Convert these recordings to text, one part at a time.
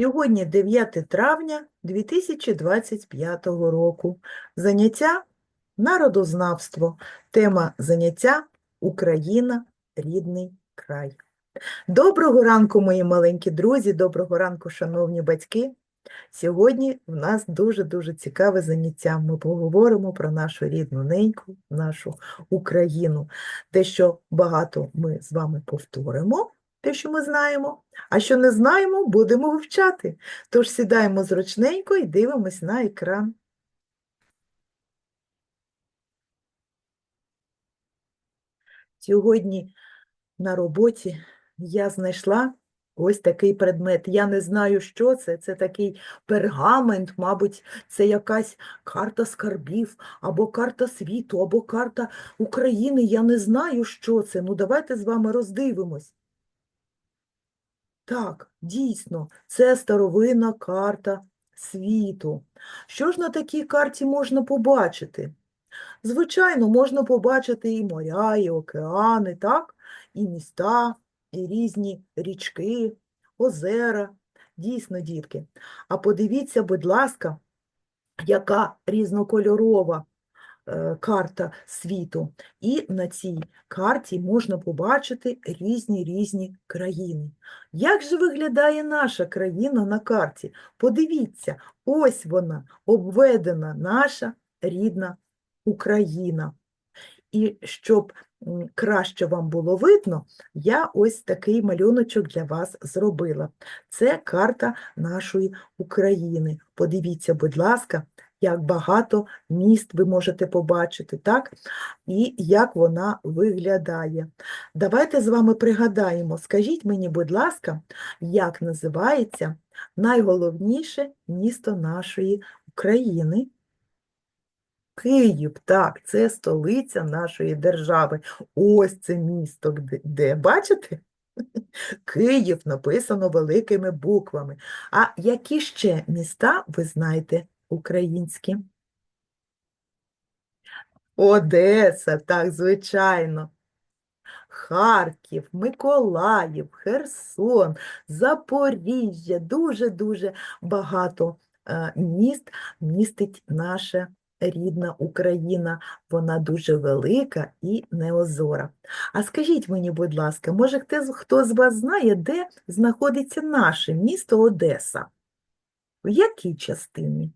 Сьогодні 9 травня 2025 року. Заняття народознавство. Тема заняття Україна, рідний край. Доброго ранку, мої маленькі друзі, доброго ранку, шановні батьки. Сьогодні в нас дуже-дуже цікаве заняття. Ми поговоримо про нашу рідну неньку, нашу Україну. Те, що багато ми з вами повторимо, те, що ми знаємо, а що не знаємо, будемо вивчати. Тож сідаємо зручненько і дивимось на екран. Сьогодні на роботі я знайшла ось такий предмет. Я не знаю, що це. Це такий пергамент, мабуть, це якась карта скарбів, або карта світу, або карта України. Я не знаю, що це. Ну, давайте з вами роздивимось. Так, дійсно, це старовинна карта світу. Що ж на такій карті можна побачити? Звичайно, можна побачити і моря, і океани, так? І міста, і різні річки, озера. Дійсно, дітки. А подивіться, будь ласка, яка різнокольорова карта світу. І на цій карті можна побачити різні різні країни. Як же виглядає наша країна на карті? Подивіться, ось вона обведена наша рідна Україна. І щоб краще вам було видно, я ось такий малюночок для вас зробила. Це карта нашої України. Подивіться, будь ласка, як багато міст ви можете побачити, так? І як вона виглядає. Давайте з вами пригадаємо, скажіть мені, будь ласка, як називається найголовніше місто нашої України? Київ, так, це столиця нашої держави. Ось це місто, де, де бачите? Київ написано великими буквами. А які ще міста ви знаєте українські? Одеса, так, звичайно. Харків, Миколаїв, Херсон, Запоріжжя, дуже-дуже багато е, міст містить наша рідна Україна. Вона дуже велика і неозора. А скажіть мені, будь ласка, може хто, хто з вас знає, де знаходиться наше місто Одеса? В якій частині?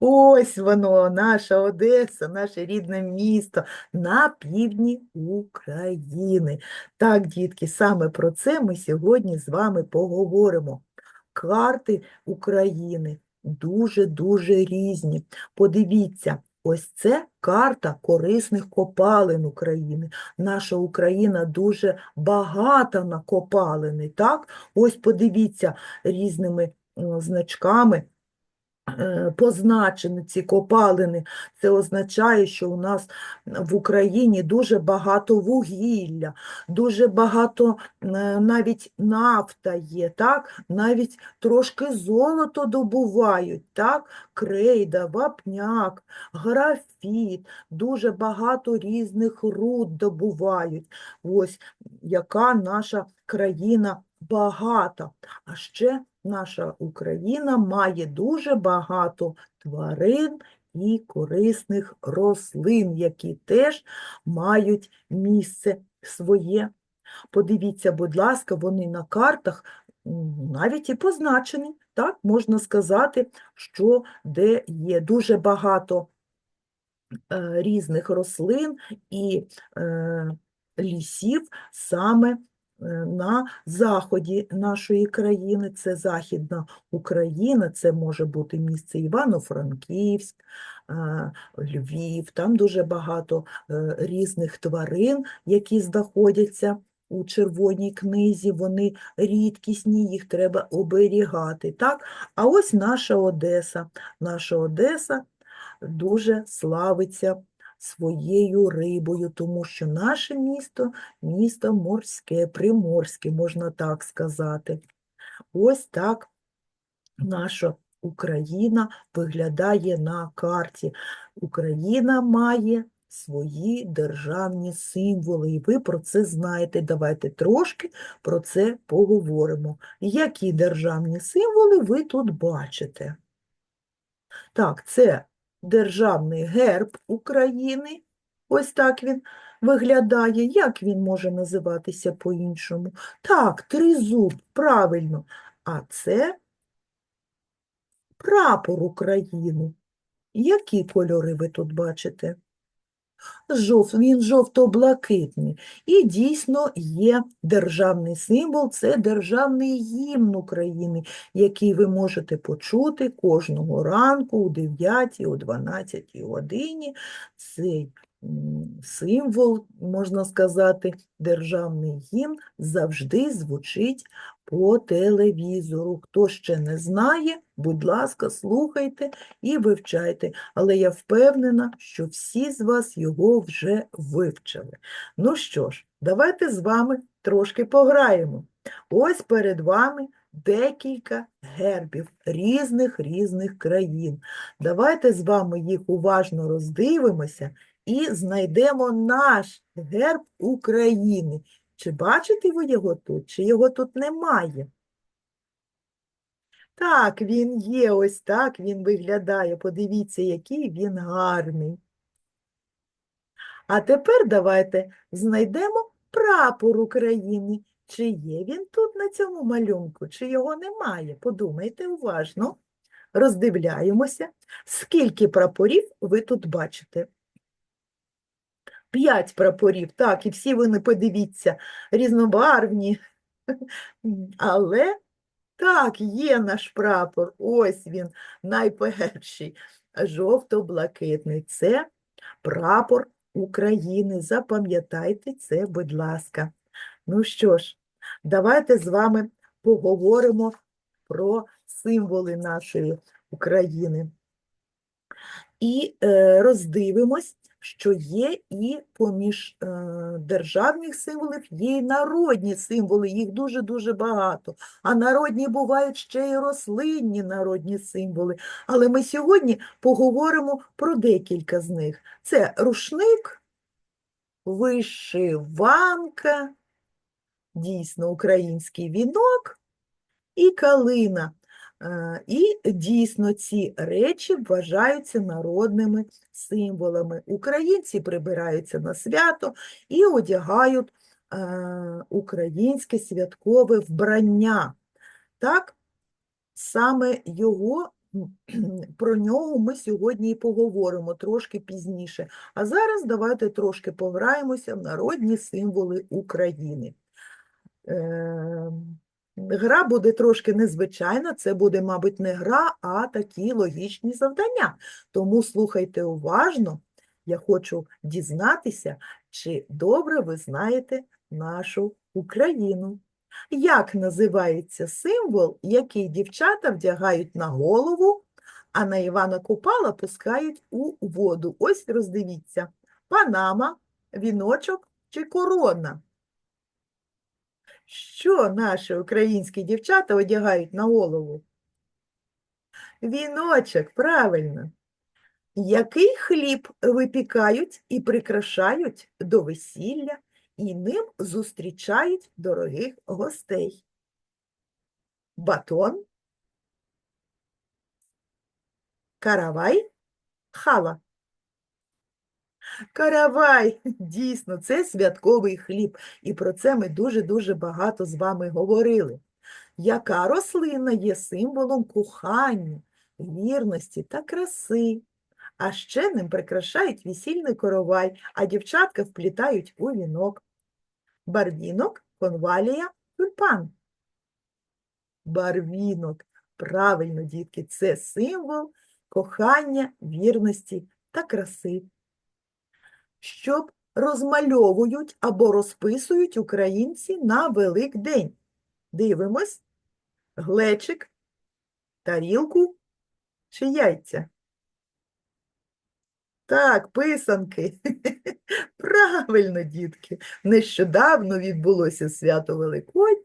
Ось воно, наша Одеса, наше рідне місто на півдні України. Так, дітки, саме про це ми сьогодні з вами поговоримо. Карти України дуже-дуже різні. Подивіться, ось це карта корисних копалин України. Наша Україна дуже багата на копалини, так? Ось подивіться різними значками позначені ці копалини. Це означає, що у нас в Україні дуже багато вугілля, дуже багато е, навіть нафта є, так? Навіть трошки золото добувають, так? Крейда, вапняк, графіт, дуже багато різних руд добувають. Ось яка наша країна багата. А ще наша Україна має дуже багато тварин і корисних рослин, які теж мають місце своє. Подивіться, будь ласка, вони на картах навіть і позначені. Так, можна сказати, що де є дуже багато е, різних рослин і е, лісів саме на заході нашої країни. Це Західна Україна, це може бути місце Івано-Франківськ, е, Львів, там дуже багато е, різних тварин, які знаходяться у червоній книзі, вони рідкісні, їх треба оберігати. Так? А ось наша Одеса. Наша Одеса дуже славиться своєю рибою, тому що наше місто місто морське, приморське, можна так сказати. Ось так наша Україна виглядає на карті. Україна має свої державні символи, і ви про це знаєте. Давайте трошки про це поговоримо. Які державні символи ви тут бачите? Так, це державний герб України. Ось так він виглядає. Як він може називатися по-іншому? Так, тризуб, правильно. А це прапор України. Які кольори ви тут бачите? Жов, він жовто-блакитний. І дійсно є державний символ, це державний гімн України, який ви можете почути кожного ранку о 9, о 12 годині. Цей символ, можна сказати, державний гімн завжди звучить по телевізору. Хто ще не знає, будь ласка, слухайте і вивчайте. Але я впевнена, що всі з вас його вже вивчили. Ну що ж, давайте з вами трошки пограємо. Ось перед вами декілька гербів різних різних країн. Давайте з вами їх уважно роздивимося і знайдемо наш герб України. Чи бачите ви його тут, чи його тут немає? Так, він є, ось так він виглядає. Подивіться, який він гарний. А тепер давайте знайдемо прапор України. Чи є він тут на цьому малюнку, чи його немає? Подумайте уважно. Роздивляємося, скільки прапорів ви тут бачите. П'ять прапорів, так, і всі вони, подивіться, різнобарвні. Але так, є наш прапор, ось він, найперший, жовто-блакитний. Це прапор України. Запам'ятайте це, будь ласка. Ну що ж, давайте з вами поговоримо про символи нашої України. І е, роздивимось, що є і поміж е, державних символів є і народні символи, їх дуже-дуже багато. А народні бувають ще й рослинні народні символи. Але ми сьогодні поговоримо про декілька з них. Це рушник, вишиванка, дійсно український вінок і калина. Е, І дійсно ці речі вважаються народними символами. Українці прибираються на свято і одягають е, українське святкове вбрання. Так, саме його, про нього ми сьогодні і поговоримо трошки пізніше. А зараз давайте трошки пограємося в народні символи України. Гра буде трошки незвичайна, це буде, мабуть, не гра, а такі логічні завдання. Тому слухайте уважно, я хочу дізнатися, чи добре ви знаєте нашу Україну. Як називається символ, який дівчата вдягають на голову, а на Івана Купала пускають у воду? Ось роздивіться: панама, віночок чи корона. Що наші українські дівчата одягають на голову? Віночок, правильно. Який хліб випікають і прикрашають до весілля, і ним зустрічають дорогих гостей? Батон, каравай, хала. Каравай, дійсно, це святковий хліб, і про це ми дуже-дуже багато з вами говорили. Яка рослина є символом кохання, вірності та краси? А ще ним прикрашають весільний коровай, а дівчатка вплітають у вінок. Барвінок, конвалія, тюльпан. Барвінок. Правильно, дітки, це символ кохання, вірності та краси щоб розмальовують або розписують українці на Великдень. Дивимось глечик, тарілку чи яйця. Так, писанки. Правильно, дітки. Нещодавно відбулося свято Великодня,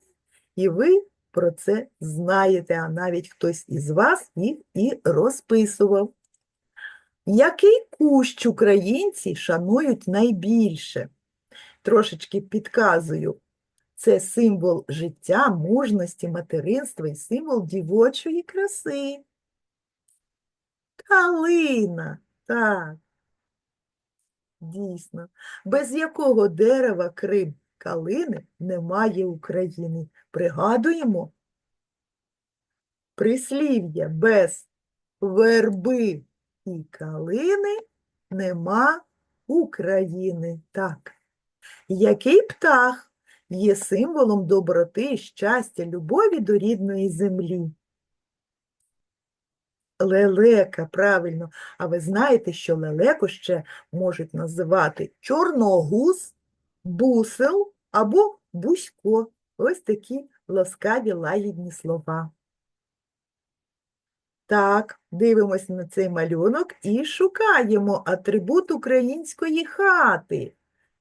і ви про це знаєте, а навіть хтось із вас їх і розписував. Який кущ українці шанують найбільше? Трошечки підказую. Це символ життя, мужності, материнства і символ дівочої краси. Калина, так. Дійсно. Без якого дерева Крим калини немає України. Пригадуємо? Прислів'я без верби і калини нема України. Так. Який птах є символом доброти, щастя, любові до рідної землі? Лелека, правильно. А ви знаєте, що лелеку ще можуть називати чорногуз, бусел або бузько. Ось такі ласкаві лагідні слова. Так, дивимося на цей малюнок і шукаємо атрибут української хати.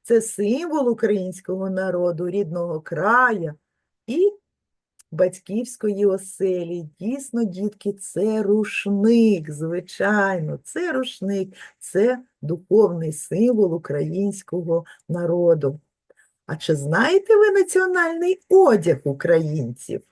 Це символ українського народу, рідного краю і батьківської оселі. Дійсно, дітки, це рушник, звичайно, це рушник, це духовний символ українського народу. А чи знаєте ви національний одяг українців?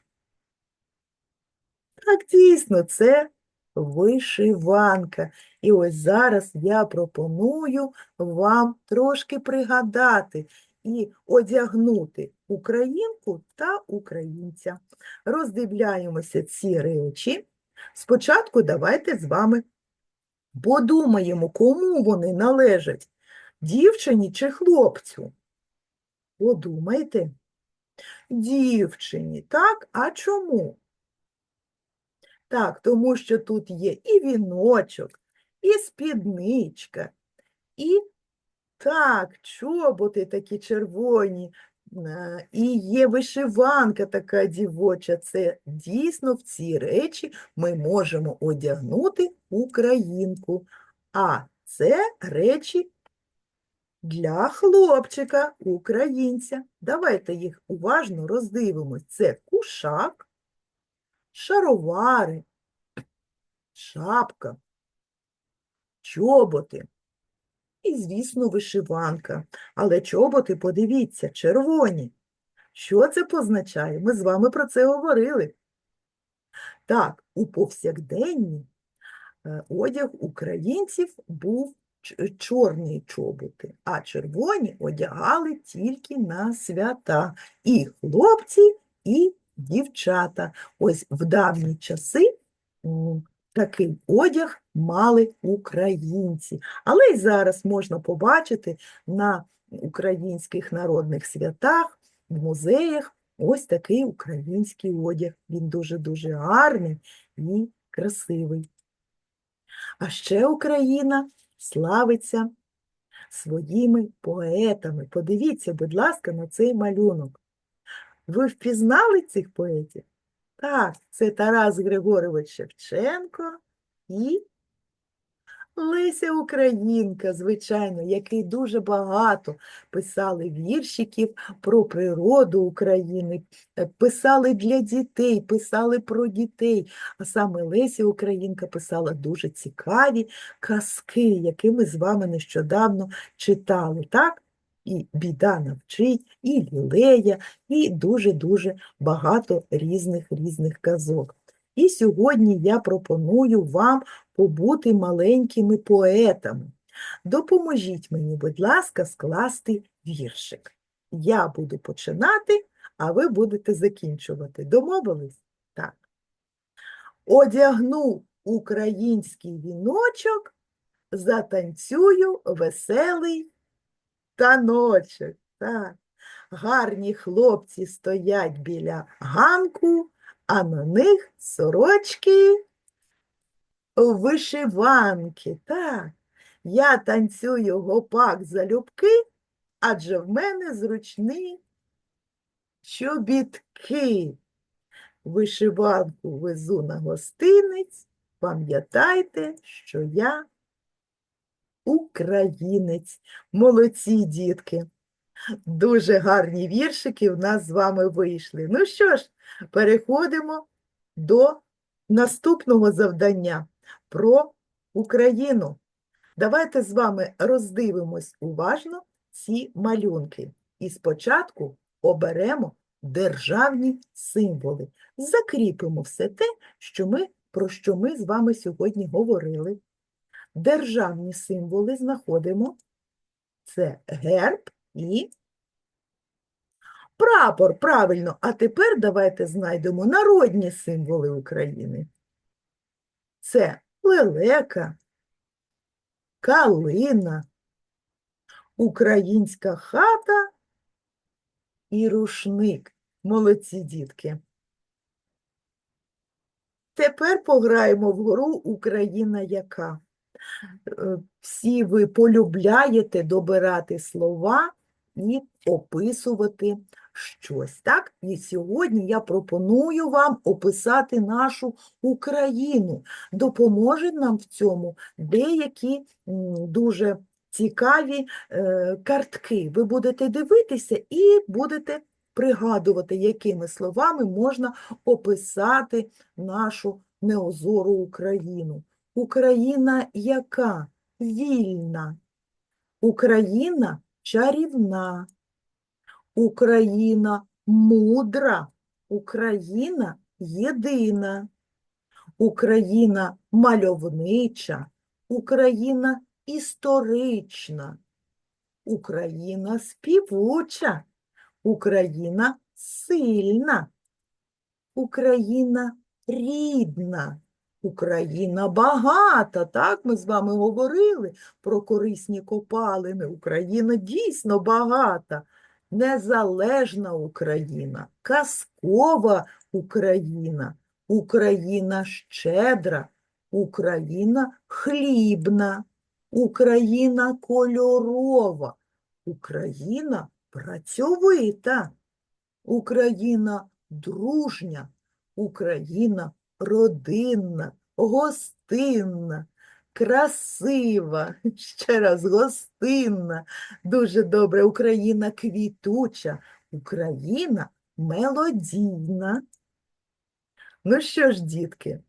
Так, дійсно, це вишиванка. І ось зараз я пропоную вам трошки пригадати і одягнути українку та українця. Роздивляємося ці речі. Спочатку давайте з вами подумаємо, кому вони належать, дівчині чи хлопцю. Подумайте. Дівчині, так? А чому? Так, тому що тут є і віночок, і спідничка, і так, чоботи такі червоні, е, і є вишиванка така дівоча. Це дійсно в ці речі ми можемо одягнути українку. А це речі для хлопчика, українця. Давайте їх уважно роздивимось. Це кушак, шаровари, шапка, чоботи і, звісно, вишиванка. Але чоботи, подивіться, червоні. Що це позначає? Ми з вами про це говорили. Так, у повсякденні е, одяг українців був ч- чорні чоботи, а червоні одягали тільки на свята. І хлопці, і дівчата. Ось в давні часи такий одяг мали українці. Але й зараз можна побачити на українських народних святах, в музеях ось такий український одяг. Він дуже-дуже гарний і красивий. А ще Україна славиться своїми поетами. Подивіться, будь ласка, на цей малюнок. Ви впізнали цих поетів? Так, це Тарас Григорович Шевченко і Леся Українка, звичайно, який дуже багато писали віршиків про природу України, е, писали для дітей, писали про дітей. А саме Леся Українка писала дуже цікаві казки, які ми з вами нещодавно читали, так? І біда навчить, і лілея, і дуже-дуже багато різних різних казок. І сьогодні я пропоную вам побути маленькими поетами. Допоможіть мені, будь ласка, скласти віршик. Я буду починати, а ви будете закінчувати. Домовились? Так. Одягну український віночок, затанцюю веселий таночок. Так. Гарні хлопці стоять біля ганку, а на них сорочки вишиванки. Так, я танцюю гопак залюбки, адже в мене зручні чобітки. Вишиванку везу на гостинець, пам'ятайте, що я українець. Молодці, дітки. Дуже гарні віршики в нас з вами вийшли. Ну що ж, переходимо до наступного завдання про Україну. Давайте з вами роздивимось уважно ці малюнки. І спочатку оберемо державні символи. Закріпимо все те, що ми, про що ми з вами сьогодні говорили. Державні символи знаходимо. Це герб і прапор. Правильно. А тепер давайте знайдемо народні символи України. Це лелека, калина, українська хата і рушник. Молодці дітки. Тепер пограємо в гру Україна яка. Е, Всі ви полюбляєте добирати слова і описувати щось. Так? І сьогодні я пропоную вам описати нашу Україну. Допоможуть нам в цьому деякі дуже цікаві е, картки. Ви будете дивитися і будете пригадувати, якими словами можна описати нашу неозору Україну. Україна яка? Вільна. Україна чарівна. Україна мудра. Україна єдина. Україна мальовнича. Україна історична. Україна співуча. Україна сильна. Україна рідна. Україна багата, так ми з вами говорили про корисні копалини. Україна дійсно багата, незалежна Україна, казкова Україна, Україна щедра, Україна хлібна, Україна кольорова, Україна працьовита, Україна дружня, Україна родинна, гостинна, красива, ще раз гостинна, дуже добре, Україна квітуча, Україна мелодійна. Ну що ж, дітки,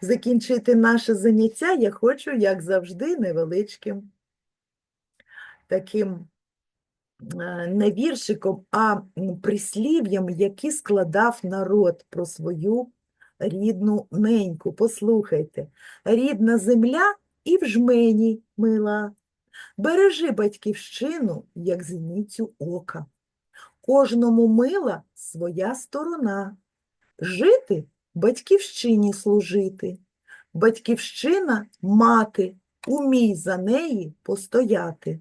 закінчити наше заняття я хочу, як завжди, невеличким таким е, не віршиком, а прислів'ям, які складав народ про свою рідну неньку. Послухайте, рідна земля і в жмені мила. Бережи батьківщину, як зіницю ока. Кожному мила своя сторона. Жити батьківщині служити. Батьківщина мати, умій за неї постояти.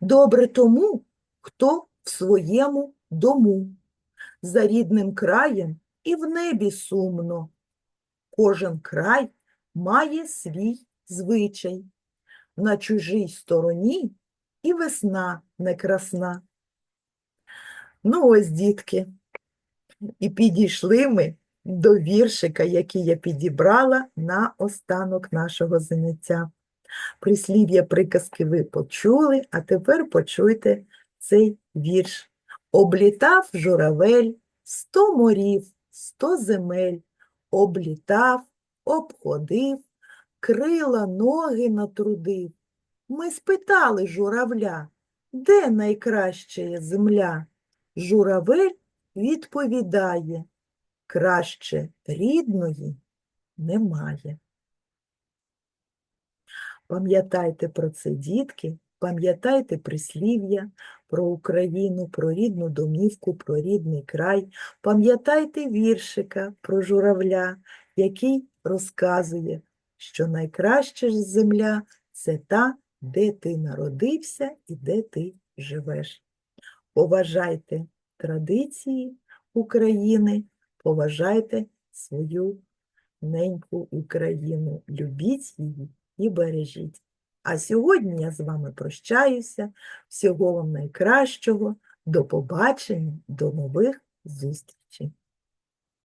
Добре тому, хто в своєму дому, за рідним краєм і в небі сумно. Кожен край має свій звичай. На чужій стороні і весна некрасна. Ну ось, дітки, і підійшли ми до віршика, який я підібрала на останок нашого заняття. Прислів'я приказки ви почули, а тепер почуйте цей вірш. Облітав журавель сто морів, сто земель, облітав, обходив, крила ноги натрудив. Ми спитали журавля, де найкраща земля? Журавель відповідає, краще рідної немає. Пам'ятайте про це, дітки, пам'ятайте прислів'я про Україну, про рідну домівку, про рідний край. Пам'ятайте віршика про журавля, який розказує, що найкраща ж земля це та, де ти народився і де ти живеш. Поважайте традиції України, поважайте свою неньку Україну, любіть її і бережіть. А сьогодні я з вами прощаюся. Всього вам найкращого. До побачення, до нових зустрічей.